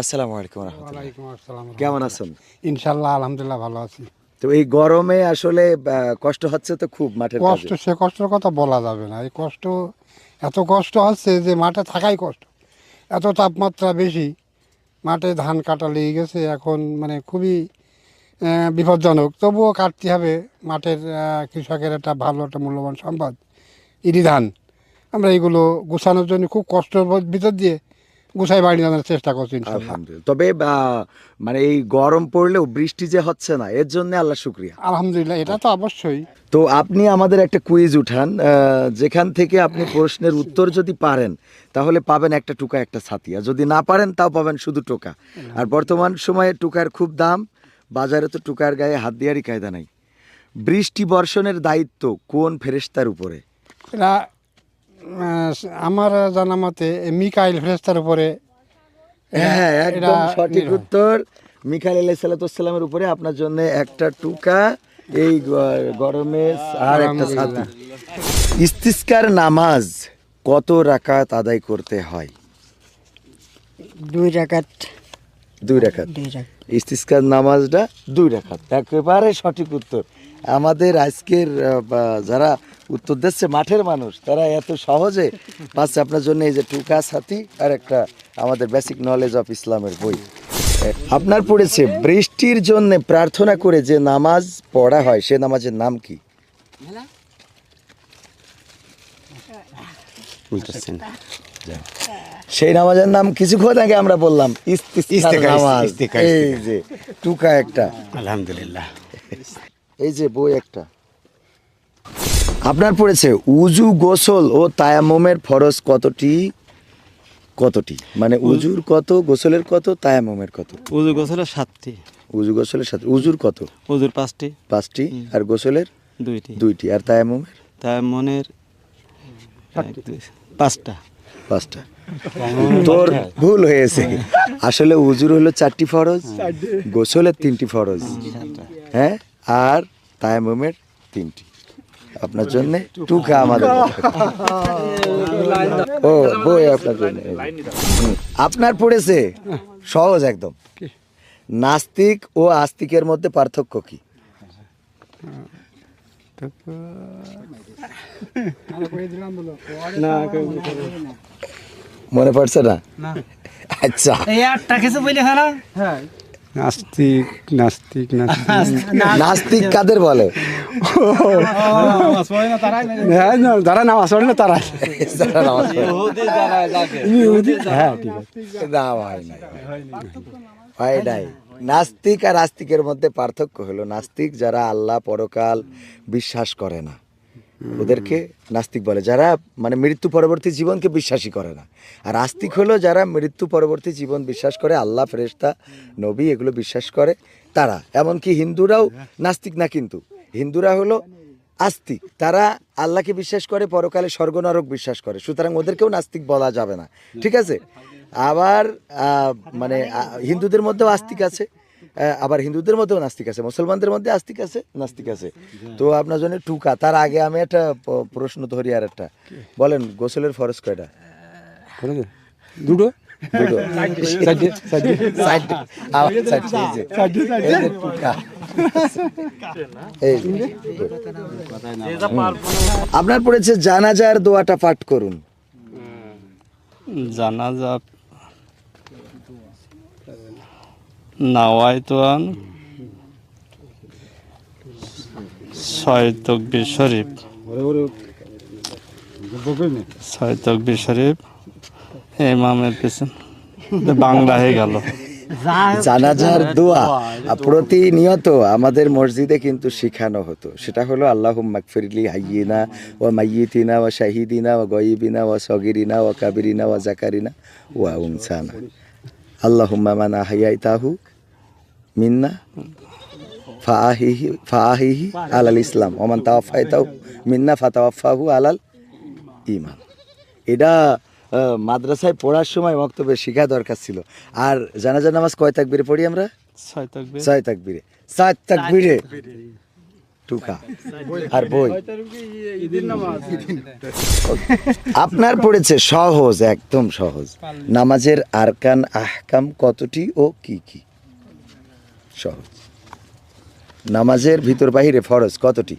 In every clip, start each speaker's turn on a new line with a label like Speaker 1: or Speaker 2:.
Speaker 1: আসসালামু আলাইকুম
Speaker 2: ওয়ালাইকুম আসসালাম
Speaker 1: কেমন আছেন?
Speaker 2: ইনশাল্লাহ আলহামদুলিল্লাহ ভালো আছি।
Speaker 1: তো এই গরমে আসলে কষ্ট হচ্ছে তো খুব মাঠের
Speaker 2: কষ্ট সে কষ্টের কথা বলা যাবে না। এই কষ্ট এত কষ্ট হচ্ছে যে মাঠে থাকাই কষ্ট। এত তাপমাত্রা বেশি মাঠে ধান কাটা লেগে গেছে এখন মানে খুবই বিপজ্জনক। তবুও কাটতে হবে। মাঠের কৃষকের একটা ভালো একটা মূল্যবান সম্পদ। ইরি ধান আমরা এগুলো গুছানোর জন্য খুব কষ্টের ভিতর দিয়ে গুছাই বাড়ি আনার চেষ্টা করছি
Speaker 1: আলহামদুলিল্লাহ। তবে মানে এই গরম পড়লেও বৃষ্টি যে হচ্ছে না এর জন্য আল্লাহ শুক্রিয়া।
Speaker 2: আলহামদুলিল্লাহ এটা তো অবশ্যই।
Speaker 1: তো আপনি আমাদের একটা কুইজ উঠান যেখান থেকে আপনি প্রশ্নের উত্তর যদি পারেন তাহলে পাবেন একটা টুকা একটা ছাতি আর যদি না পারেন তাও পাবেন শুধু টোকা। আর বর্তমান সময়ে টুকার খুব দাম বাজারে তো টুকার গায়ে হাত দেওয়ারই কায়দা নাই। বৃষ্টি বর্ষণের দায়িত্ব কোন ফেরেশতার উপরে?
Speaker 2: আমার জানা মতে মিকাইল ফেরেস্তার উপরে
Speaker 1: হ্যাঁ একদম সঠিক উত্তর। মিখাইল আলাই সাল্লামের উপরে আপনার জন্য একটা টুকা এই গরমে আর একটা ছাতি ইস্তিস্কার নামাজ কত রাকাত আদায় করতে হয়?
Speaker 3: দুই রাকাত।
Speaker 1: দুই রাকাত।
Speaker 3: দুই রাকাত।
Speaker 1: ইস্তিস্কার নামাজটা দুই রাকাত। একেবারে সঠিক উত্তর। আমাদের আজকের যারা উত্তর দেশে মাঠের মানুষ তারা এত সহজে পাচ্ছে আপনার জন্য এই যে টুকা সাথী আর একটা আমাদের বেসিক নলেজ অফ ইসলামের বই। আপনার পড়েছে বৃষ্টির জন্য প্রার্থনা করে যে নামাজ পড়া হয় সে নামাজের নাম কি? সেই নামাজের নাম কিছুক্ষণ আগে আমরা বললাম নামাজ। এই যে টুকা একটা।
Speaker 4: আলহামদুলিল্লাহ।
Speaker 1: এই যে বই একটা। আপনার পড়েছে উজু গোসল ও তায়াম্মমের ফরজ কতটি? কতটি? মানে উজুর কত গোসলের কত তায়াম্মমের কত?
Speaker 5: উজু গোসলের সাতটি।
Speaker 1: উজু গোসলের সাথে উজুর কত?
Speaker 5: উজুর পাঁচটি।
Speaker 1: পাঁচটি। আর গোসলের?
Speaker 5: দুইটি।
Speaker 1: দুইটি। আর
Speaker 5: এক, দুই, পাঁচটা।
Speaker 1: পাঁচটা। তোর ভুল হয়েছে। আসলে উজুর হলো চারটি ফরজ গোসলের তিনটি ফরজ। হ্যাঁ? আর তায়াম্মমের তিনটি। আপনার জন্য টুকা আমাদের ও বই আপনার জন্য। আপনার পড়েছে? সহজ একদম। নাস্তিক ও আস্তিকের মধ্যে পার্থক্য কি? মনে পড়ছে না? আচ্ছা।
Speaker 2: নাস্তিক নাস্তিক নাস্তিক।
Speaker 1: নাস্তিক কাদের বলে?
Speaker 2: হ্যাঁ, যারা নামাজ পড়ে না তারা
Speaker 1: নামাজ পড়ে।
Speaker 2: হ্যাঁ ঠিক আছে।
Speaker 1: না ভাই নাই। নাস্তিক আর আস্তিকের মধ্যে পার্থক্য হলো নাস্তিক যারা আল্লাহ পরকাল বিশ্বাস করে না। ওদেরকে নাস্তিক বলে। যারা মানে মৃত্যু পরবর্তী জীবনকে বিশ্বাসই করে না। আর আস্তিক হলো যারা মৃত্যু পরবর্তী জীবন বিশ্বাস করে, আল্লাহ, ফেরেশতা, নবী এগুলো বিশ্বাস করে তারা। এমনকি হিন্দুরাও নাস্তিক না কিন্তু। হিন্দুরা হলো আস্তিক। তারা আল্লাহকে বিশ্বাস করে, পরকালে স্বর্গ নরক বিশ্বাস করে। সুতরাং ওদেরকেও নাস্তিক বলা যাবে না। ঠিক আছে? আবার মানে হিন্দুদের মধ্যেও আস্তিক আছে। আবার হিন্দুদের মধ্যেও নাস্তিক আছে মুসলমানদের মধ্যে আস্তিক আছে নাস্তিক আছে। তো আপনার জন্য টুকা তার আগে আমি একটা প্রশ্ন ধরি আর একটা। বলেন গোসলের ফরজ কয়টা?
Speaker 2: দুটো।
Speaker 1: আপনার পড়েছে জানাজার দোয়াটা পাঠ করুন।
Speaker 5: জানাজা তকবির শরীফ। শরীফ বাংলা হয়ে গেল।
Speaker 1: জানাজার দোয়া, প্রতিনিয়ত আমাদের মসজিদে কিন্তু শিখানো হতো। সেটা হলো আল্লাহ মাকফিরলি হাইয়িনা ও মাইয়িতিনা ও শাহিদিনা ও গয়িবিনা ও সগিরিনা ও কাবিরিনা ও জাকারিনা ও উনসানা। আল্লাহ মান আহাইতাহু মিন্না ফাহিহি ফাহিহি আলাল ইসলাম ওমান তাওয়াফাইতাহু মিন্না ফাতাওয়াফাহু আলাল ইমান এটা মাদ্রাসায় পড়ার সময় বক্তব্যে শেখা দরকার ছিল। আর জানাজা নামাজ কয় তাকবিরে পড়ি আমরা?
Speaker 5: ছয় তাকবিরে।
Speaker 1: সাত তাকবিরে? টুকা। আর বই? আপনার পড়েছে সহজ একদম সহজ। নামাজের আরকান আহকাম কতটি ও কি কি? সহজ নামাজের ভিতর বাহিরে ফরজ কতটি?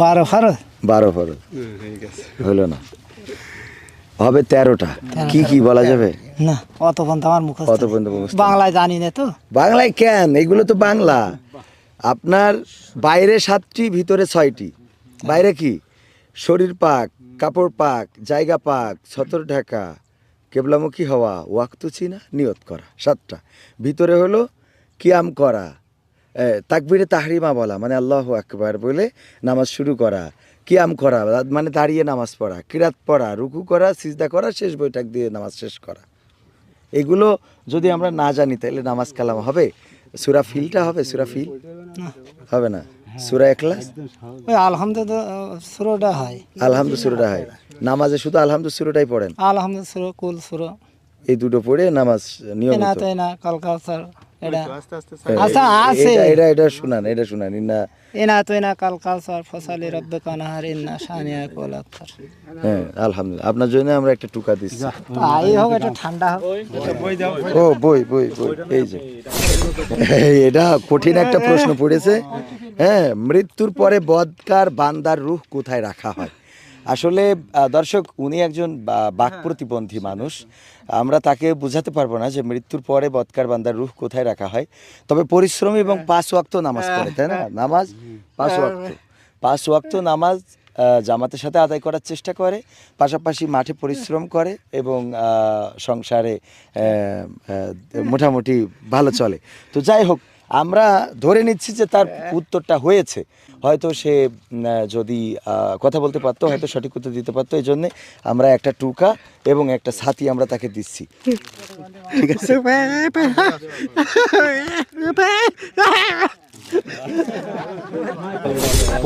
Speaker 3: বারো ফারো
Speaker 1: বারো ফরজ। হলো না। হবে তেরোটা। কি কি বলা যাবে?
Speaker 3: না অত পর্যন্ত আমার মুখ
Speaker 1: কত পর্যন্ত
Speaker 3: বাংলায় জানি না তো।
Speaker 1: বাংলায় কেন? এগুলো তো বাংলা। আপনার বাইরে সাতটি ভিতরে ছয়টি। বাইরে কি? শরীর পাক কাপড় পাক, জায়গা পাক ছতর ঢাকা, কেবলামুখী হওয়া, ওয়াক্তু চিনা, নিয়ত করা, সাতটা। ভিতরে হলো কিয়াম করা তাকবিরে তাহরিমা বলা মানে আল্লাহ আকবার বলে নামাজ শুরু করা, কিয়াম করা মানে দাঁড়িয়ে নামাজ পড়া, কিরাত পড়া, রুকু করা, সিজদা করা, শেষ বৈঠক দিয়ে নামাজ শেষ করা। এগুলো যদি আমরা না জানি, তাহলে নামাজ কালাম হবে? সুরা ফিলটা হবে? সুরা ফিল? হবে না। সুরা এখলাস
Speaker 3: ওই আলহামদুলিল্লাহ সুরোটা হয়।
Speaker 1: আলহামদু সুরটা হয়। নামাজে শুধু আলহামদুল সুরোটাই পড়েন?
Speaker 3: আলহামদুল সুরো কুল সুরো।
Speaker 1: এই দুটো পড়ে নামাজ
Speaker 3: এনা
Speaker 1: না
Speaker 3: তো এনা কালকাউসার এটা আচ্ছা আছে।
Speaker 1: এটা এটা এটা শুনান এটা শুনান ইন্না
Speaker 3: এনা তো এনা কালকাউসার ফসালি রব্বে কানাহার ইন্না সানিয়া কোল আক্তার
Speaker 1: হ্যাঁ আলহামদুলিল্লাহ। আপনার জন্য আমরা একটা টুকা দিচ্ছি।
Speaker 3: তাই হোক এটা ঠান্ডা হোক।
Speaker 1: ও বই বই বই এই যে। এটা কঠিন একটা প্রশ্ন পড়েছে। হ্যাঁ মৃত্যুর পরে বদকার বান্দার রূহ কোথায় রাখা হয়? আসলে দর্শক উনি একজন বাক প্রতিবন্ধী মানুষ। আমরা তাকে বোঝাতে পারব না যে মৃত্যুর পরে বৎকার বান্দার রূহ কোথায় রাখা হয়। তবে পরিশ্রমী এবং পাঁচ ওয়াক্ত নামাজ পড়ে তাই না? নামাজ পাঁচ ওয়াক্ত। পাঁচ ওয়াক্ত নামাজ জামাতের সাথে আদায় করার চেষ্টা করে পাশাপাশি মাঠে পরিশ্রম করে এবং সংসারে মোটামুটি ভালো চলে। তো যাই হোক আমরা ধরে নিচ্ছি যে তার উত্তরটা হয়েছে। হয়তো সে যদি কথা বলতে পারতো, হয়তো সঠিক উত্তর দিতে পারতো এই জন্যে আমরা একটা টুকা এবং একটা ছাতি আমরা তাকে দিচ্ছি। ঠিক আছে?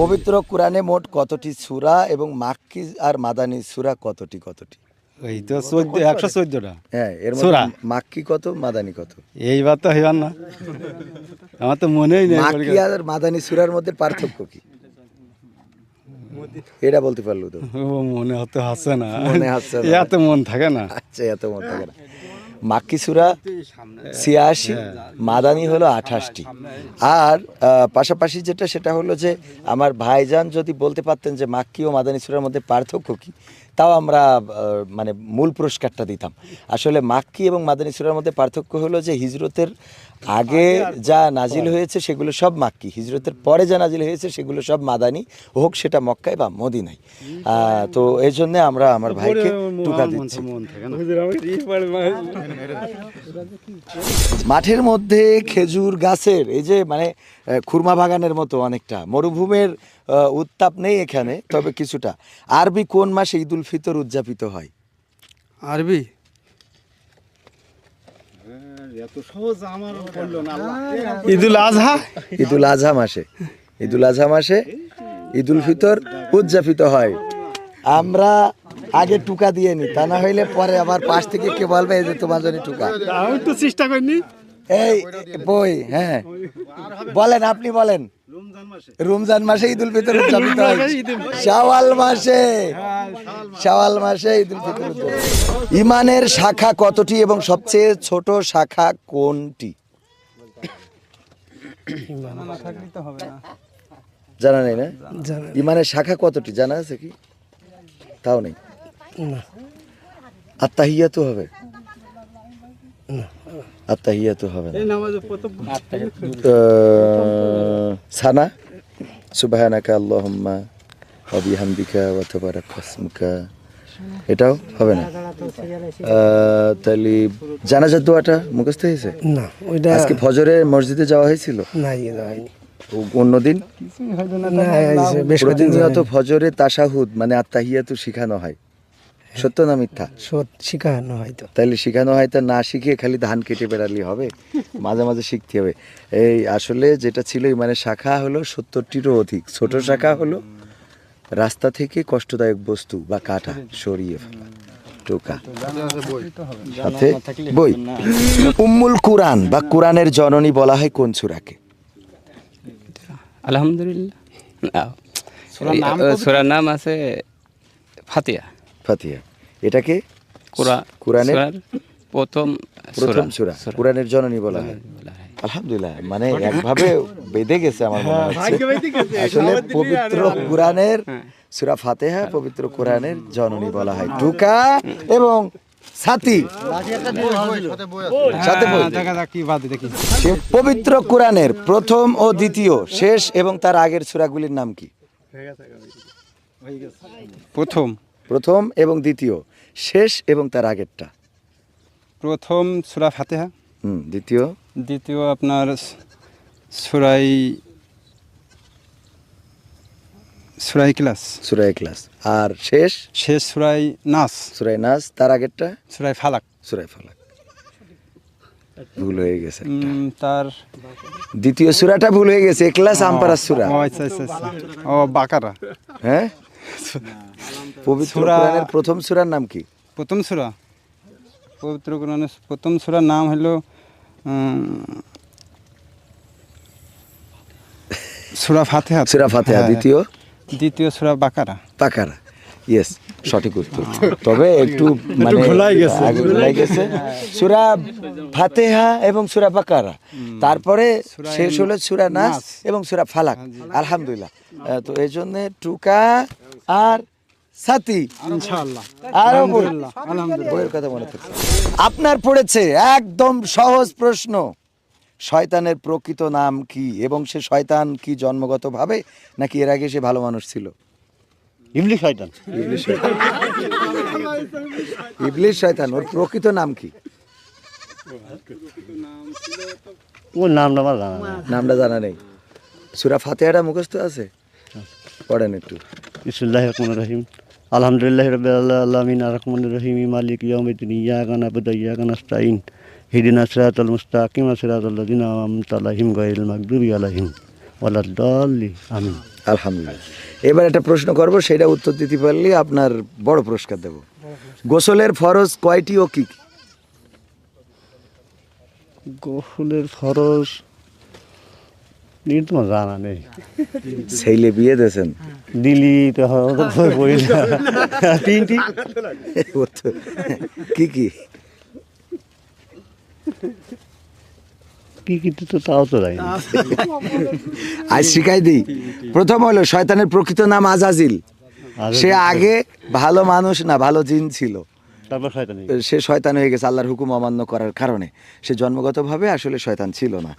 Speaker 1: পবিত্র কোরআনে মোট কতটি সূরা এবং মাক্কি আর মাদানি সূরা কতটি কতটি?
Speaker 5: ওই তো চোদ্দ একশো চোদ্দটা।
Speaker 1: হ্যাঁ এর মধ্যে মাক্কি কত মাদানী কত?
Speaker 5: এইবার তো হইবার না। আমার তো মনেই নেই
Speaker 1: মাক্কি আর মাদানী সূরার মধ্যে পার্থক্য কি? এটা বলতে পারল তো।
Speaker 5: ও মনে হতে হচ্ছে না।
Speaker 1: মনে
Speaker 5: এত মন থাকে না।
Speaker 1: আচ্ছা এত মন থাকে না। মাক্কি সুরা ছিয়াশি মাদানি হলো আঠাশটি। আর পাশাপাশি যেটা সেটা হলো যে আমার ভাইজান যদি বলতে পারতেন যে মাক্কি ও মাদানি সুরার মধ্যে পার্থক্য কি তাও আমরা মানে মূল পুরস্কারটা দিতাম। আসলে মাক্কি এবং মাদানি সুরার মধ্যে পার্থক্য হলো যে হিজরতের আগে যা নাজিল হয়েছে সেগুলো সব মাক্কি। হিজরতের পরে যা নাজিল হয়েছে সেগুলো সব মাদানি হোক সেটা মক্কায় বা মদিনায়। তো এই জন্যে আমরা আমার ভাইকে টুকা দিচ্ছি। মাঠের মধ্যে খেজুর গাছের এই যে মানে খুরমা বাগানের মতো অনেকটা মরুভূমির উত্তাপ নেই এখানে তবে কিছুটা। আরবি কোন মাসে ঈদুল ফিতর উদযাপিত হয়?
Speaker 5: আরবি? ঈদুল আজহা?
Speaker 1: ঈদুল আজহা মাসে ঈদুল আজহা মাসে ঈদুল ফিতর উদযাপিত হয়। আমরা আগে টুকা দিয়ে নি তা না হইলে পরে আবার পাশ থেকে কে বলবে এই যে তোমার জন্য টুকা?
Speaker 5: আমি তো চেষ্টা করিনি
Speaker 1: এই বই হ্যাঁ। বলেন আপনি বলেন। রমজান মাসে ঈদুল ফিতর উদযাপিত হয়। শাওয়াল মাসে। শাওয়াল মাসে। ঈদুল ফিতর উদযাপিত। ইমানের শাখা কতটি এবং সবচেয়ে ছোট শাখা কোনটি? জানা নেই না? ইমানের শাখা কতটি? জানা আছে কি? তাও নেই। আত্মাহিয়া তো হবে? আত্মাহিয়া তো হবে সানা? সুবহানাকা আল্লাহুম্মা ওয়া বিহামদিকা ওয়া তাবারাক এটাও হবে না? তাহলে জানাজার দোয়াটা মুখস্থ হয়েছে?
Speaker 3: না ওইটা
Speaker 1: আজকে ফজরে মসজিদে যাওয়া হয়েছিল?
Speaker 3: নাই হয়নি।
Speaker 1: ও- অন্যদিন প্রতিনিয়ত ফজরে তাসাহুদ মানে আত্মাহিয়াতু শিখানো হয়। সত্য না মিথ্যা?
Speaker 3: শিখানো হয়তো।
Speaker 1: তাইলে শেখানো হয়তো না শিখে খালি ধান কেটে বেড়ালি হবে? মাঝে মাঝে শিখতে হবে। এই আসলে যেটা ছিল মানে শাখা হলো সত্তরটিরও অধিক। ছোট শাখা হলো রাস্তা থেকে কষ্টদায়ক বস্তু বা কাটা সরিয়ে ফেলা টোকা। সাথে বই। উম্মুল কুরআন বা কুরআনের জননী বলা হয় কোন সূরাকে?
Speaker 4: আলহামদুলিল্লাহ। সুরার নাম আছে ফাতিয়া।
Speaker 1: ফাতিহা। এটাকে
Speaker 4: কুরআন
Speaker 1: কুরআনের
Speaker 4: প্রথম
Speaker 1: প্রথম সূরা। কুরআনের জননী বলা হয়। আলহামদুলিল্লাহ মানে একভাবে বেঁধে গেছে আমার মনে হচ্ছে। আসলে পবিত্র কোরআনের সূরা ফাতিহা পবিত্র কোরআনের জননী বলা হয়। টুকা এবং সাথী সাথে বই।
Speaker 5: দেখা যাক কি বাদে দেখি।
Speaker 1: সে পবিত্র কোরআনের প্রথম ও দ্বিতীয় শেষ এবং তার আগের সূরাগুলির নাম কি?
Speaker 5: প্রথম।
Speaker 1: প্রথম এবং দ্বিতীয় শেষ এবং তার আগেরটা।
Speaker 5: প্রথম সুরা ফাতেহা।
Speaker 1: হুম দ্বিতীয়।
Speaker 5: দ্বিতীয় আপনার সুরাই সুরাই ক্লাস।
Speaker 1: সূরা ইখলাস আর শেষ?
Speaker 5: শেষ সুরাই নাস।
Speaker 1: সূরায় নাস তার আগেরটা?
Speaker 5: সুরাই ফালাক।
Speaker 1: সূরায় ফালাক। ভুল হয়ে গেছে
Speaker 5: তার
Speaker 1: দ্বিতীয় সূরাটা ভুল হয়ে গেছে। ইখলাস আম্পারাস সূরা।
Speaker 5: আচ্ছা আচ্ছা আচ্ছা। ও বাকারা।
Speaker 1: হ্যাঁ? পবিত্র কোরআনের প্রথম সূরার নাম কি?
Speaker 5: প্রথম সুরা। পবিত্র কোরআনের প্রথম সুরার নাম হলো সুরা ফাতেহা।
Speaker 1: সূরা ফাতিহা
Speaker 5: হ্যাঁ,
Speaker 1: দ্বিতীয়?
Speaker 5: দ্বিতীয় সুরা বাকারা।
Speaker 1: পাকারা ইয়েস সঠিক উত্তর। তবে একটু মানে
Speaker 5: ঘোলাই গেছে।
Speaker 1: গেছে। সূরা ফাতিহা এবং সূরা বাকারা। তারপরে শেষ হলো সূরা নাস। এবং সূরা ফালাক। আলহামদুলিল্লাহ। তো এই জন্য টুকা আর সাথী।
Speaker 5: ইনশাআল্লাহ। আরও
Speaker 1: বইয়ের কথা মনে থাকছে। আপনার পড়েছে একদম সহজ প্রশ্ন শয়তানের প্রকৃত নাম কি এবং সে শয়তান কি জন্মগতভাবে নাকি এর আগে সে ভালো মানুষ ছিল?
Speaker 6: ইবলিশ শয়তান।
Speaker 1: ইবলিশ শয়তান। ওর প্রকৃত নাম কি?
Speaker 6: ওর নামটা আমার জানা নেই।
Speaker 1: নামটা জানা নেই। সুরা ফাতেহাটা মুখস্থ আছে? পড়েন একটু।
Speaker 6: বিসমুল্লাহ রহমান রহিম আলহামদুলিল্লাহ রবিল আলমিন রহমান রহিম মালিক ইয়াউমিদ্দিন ইয়াকা নাবুদু ইয়াকা নাস্তাইন হিদিনা সিরাতাল মুস্তাকিম সিরাতাল লাযিনা আন'আমতা আলাইহিম গায়রিল মাগদুবি আলাইহিম। ওয়ালাদ-দাল্লিন আমিন।
Speaker 1: আলহামদুলিল্লাহ। এবার একটা প্রশ্ন করব সেটা উত্তর দিতে পারলে আপনার বড় পুরস্কার দেব। গোসলের ফরজ কয়টি ও কি কি?
Speaker 6: গোসলের ফরজ নিয়ে তোমার জানা নেই।
Speaker 1: ছেলে বিয়ে দিয়েছেন?
Speaker 6: দিলি তো তিনটি?
Speaker 1: কি কি?
Speaker 6: কি কিন্তু তো তাও তো জানি
Speaker 1: আজ শিখাই দিই। প্রথম হলো শয়তানের প্রকৃত নাম আজাজিল। সে আগে ভালো মানুষ না ভালো জিন ছিল।
Speaker 6: তারপর শয়তানি।
Speaker 1: সে শয়তান হয়ে গেছে, আল্লাহর হুকুম অমান্য করার কারণে। সে জন্মগতভাবে আসলে শয়তান ছিল না।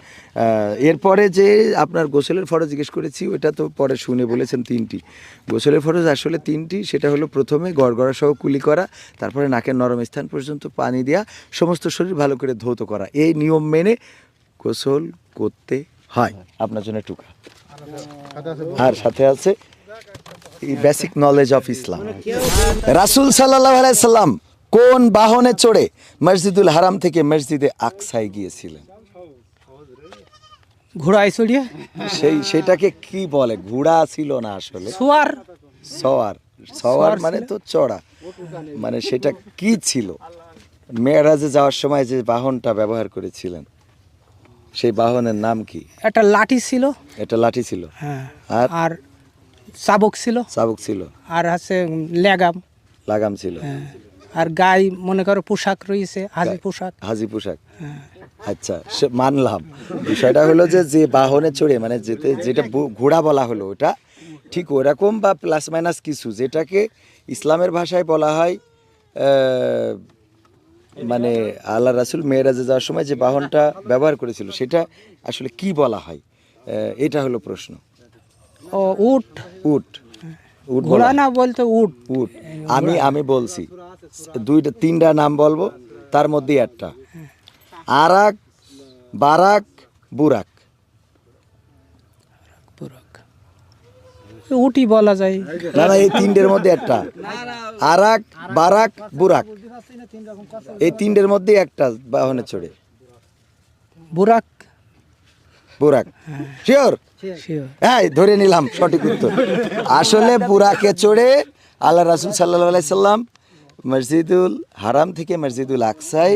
Speaker 1: এরপরে যে আপনার গোসলের ফরজ জিজ্ঞেস করেছি, ওটা তো পরে শুনে বলেছেন তিনটি। গোসলের ফরজ আসলে তিনটি, সেটা হলো প্রথমে গড়গড়া সহ কুলি করা, তারপরে নাকের নরম স্থান পর্যন্ত পানি দেওয়া সমস্ত শরীর ভালো করে ধৌত করা। এই নিয়ম মেনে গোসল করতে হয়। আপনার জন্য টুকা আর সাথে আছে বেসিক নলেজ অফ ইসলাম রাসুল সাল্লাহ আলাইসাল্লাম কোন বাহনে চড়ে মসজিদুল হারাম থেকে মসজিদে আকসায় গিয়েছিলেন?
Speaker 3: ঘোড়ায় চড়িয়ে
Speaker 1: সেই সেটাকে কি বলে? ঘোড়া ছিল না আসলে।
Speaker 3: সোয়ার?
Speaker 1: সওয়ার সওয়ার মানে তো চড়া। মানে সেটা কি ছিল? মেয়েরাজে যাওয়ার সময় যে বাহনটা ব্যবহার করেছিলেন সেই বাহনের নাম কি?
Speaker 3: একটা লাঠি ছিল।
Speaker 1: এটা লাঠি ছিল।
Speaker 3: হ্যাঁ।
Speaker 1: আর?
Speaker 3: আর চাবক ছিল।
Speaker 1: চাবুক ছিল।
Speaker 3: আর আছে লেগাম।
Speaker 1: লাগাম ছিল।
Speaker 3: হ্যাঁ। আর গায়ে মনে করো পোশাক রয়েছে হাজি পোশাক।
Speaker 1: হাজি পোশাক। আচ্ছা সে মানলাম। বিষয়টা হলো যে যে বাহনে চড়ে মানে যেতে যেটা ঘোড়া বলা হলো ওটা ঠিক ওরকম বা প্লাস মাইনাস কিছু যেটাকে ইসলামের ভাষায় বলা হয় মানে আল্লাহ রাসুল মেয়েরাজে যাওয়ার সময় যে বাহনটা ব্যবহার করেছিল সেটা আসলে কি বলা হয়? এটা হলো প্রশ্ন।
Speaker 3: ও উট।
Speaker 1: উট। উট
Speaker 3: ঘোড়া না বলতে উট।
Speaker 1: উট। আমি আমি বলছি। দুইটা তিনটা নাম বলব তার মধ্যে একটা। আরাক বারাক বুরাক।
Speaker 3: উটি বলা যায়।
Speaker 1: না না এই তিনটের মধ্যে একটা। আরাক বারাক বুরাক। এই তিনটের মধ্যে একটা বাহনে চড়ে।
Speaker 3: বুরাক।
Speaker 1: বুরাক। শিওর? হ্যাঁ ধরে নিলাম সঠিক উত্তর। আসলে বুরাকে চড়ে আল্লাহ রাসুল সাল্লাহ সাল্লাম মসজিদুল হারাম থেকে মসজিদুল আকসাই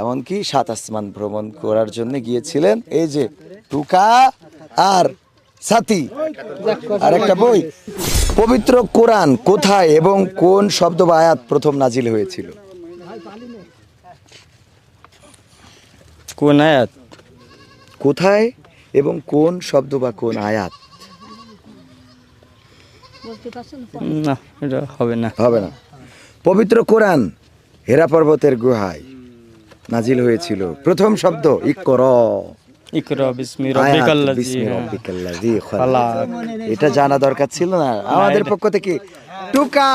Speaker 1: এমনকি সাত আসমান ভ্রমণ করার জন্য গিয়েছিলেন। এই যে টুকা আর সাথী আর একটা বই। পবিত্র কোরআন কোথায় এবং কোন শব্দ বা আয়াত প্রথম নাজিল হয়েছিল?
Speaker 5: কোন আয়াত?
Speaker 1: কোথায় এবং কোন শব্দ বা কোন আয়াত?
Speaker 5: না এটা হবে না।
Speaker 1: হবে না। পবিত্র কোরআন হেরা পর্বতের গুহায় নাজিল হয়েছিল। প্রথম শব্দ ইকর।
Speaker 5: হ্যাঁ।
Speaker 1: এটা জানা দরকার ছিল না। আমাদের পক্ষ থেকে টুকা!